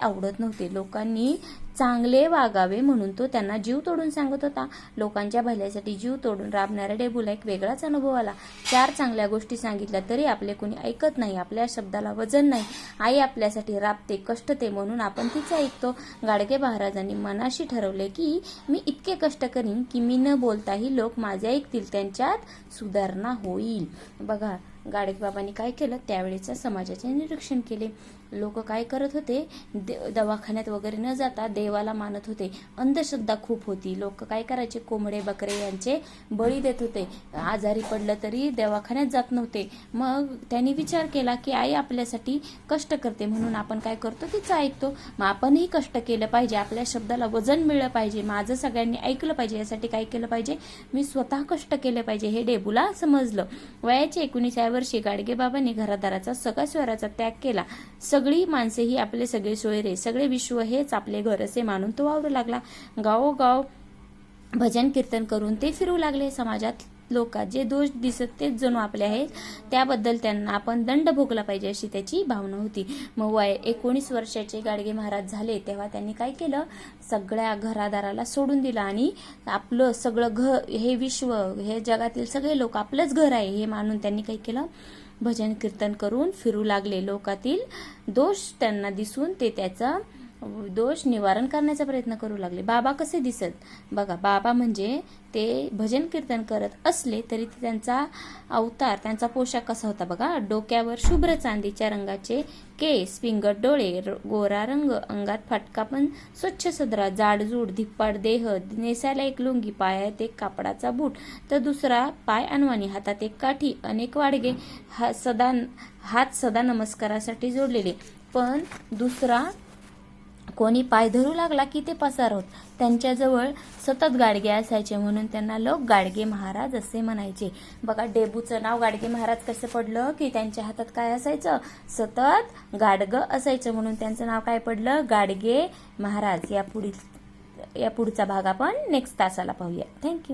आवडत नव्हते. लोकांनी चांगले वागावे म्हणून तो त्यांना जीव तोडून सांगत होता. लोकांच्या भल्यासाठी जीव तोडून राबणाऱ्या डेबूला एक वेगळाच अनुभव आला. चार चांगल्या गोष्टी सांगितल्या तरी आपले कोणी ऐकत नाही. आपल्या शब्दाला वजन नाही. आई आपल्यासाठी राबते कष्टते म्हणून आपण तिचे ऐकतो. गाडगे महाराजांनी मनाशी ठरवले की मी इतके कष्ट करीन की मी न बोलताही लोक माझे ऐकतील. त्यांच्यात सुधारणा होईल. बघा गाडगे बाबांनी काय केलं? त्यावेळेच्या समाजाचे निरीक्षण केले. लोक काय करत होते? दे- दवाखान्यात वगैरे न जाता देवाला मानत होते. अंधश्रद्धा खूप होती. लोक काय करायचे? कोंबडे बकरे यांचे बळी देत होते. आजारी पडलं तरी दवाखान्यात जात नव्हते. मग त्यांनी विचार केला की आई आपल्यासाठी कष्ट करते. म्हणून आपण काय करतो? तिचं ऐकतो. मग आपणही कष्ट केलं पाहिजे. आपल्या शब्दाला वजन मिळलं पाहिजे. माझं सगळ्यांनी ऐकलं पाहिजे. यासाठी काय केलं पाहिजे? मी स्वतः कष्ट केले पाहिजे. हे डेबूला समजलं. वयाचे एकोणीसाव्या वर्षी गाडगे बाबांनी घरादाराचा सगळ्या स्वराचा त्याग केला. सगळी माणसे ही आपले सगळे सोयरे सगळे विश्व हेच आपले घर असे मानून तो वावरू लागला. गावोगाव भजन कीर्तन करून ते फिरू लागले समाजात. लोकात जे दोष दिसत तेच जणू आपले आहेत. त्याबद्दल त्यांना आपण दंड भोगला पाहिजे अशी त्याची भावना होती. मग वय एकोणीस वर्षाचे गाडगे महाराज झाले तेव्हा त्यांनी काय केलं? सगळ्या घरादाराला सोडून दिलं आणि आपलं सगळं घर हे विश्व हे जगातील सगळे लोक आपलंच घर आहे हे मानून त्यांनी काय केलं? भजन कीर्तन करून फिरू लागले. लोकातील दोष त्यांना दिसून ते त्याचा दोष निवारण करण्याचा प्रयत्न करू लागले. बाबा कसे दिसत? बघा बाबा म्हणजे ते भजन कीर्तन करत असले तरी ते त्यांचा अवतार त्यांचा पोशाख कसा होता बघा. डोक्यावर शुभ्र चांदीच्या रंगाचे केस पिंगट डोळे र- गोरा रंग अंगात फाटका पण स्वच्छ सदरा जाडजूड धिप्पाड देह नेसायला एक लुंगी पायात एक कापडाचा बूट तर दुसरा पाय अनवाणी हातात एक काठी अनेक वाडगे हा सदा हात सदा नमस्कारासाठी जोडलेले. पण दुसरा कोणी पाय धरू लागला की ते पसार होत. त्यांच्याजवळ सतत गाडगे असायचे म्हणून त्यांना लोक गाडगे महाराज असे म्हणायचे. बघा डेबूचं नाव गाडगे महाराज कसं पडलं की त्यांच्या हातात काय असायचं? सतत गाडगं असायचं म्हणून त्यांचं नाव काय पडलं? गाडगे महाराज. या पुढील या पुढचा भाग आपण नेक्स्ट तासाला पाहूया. थँक्यू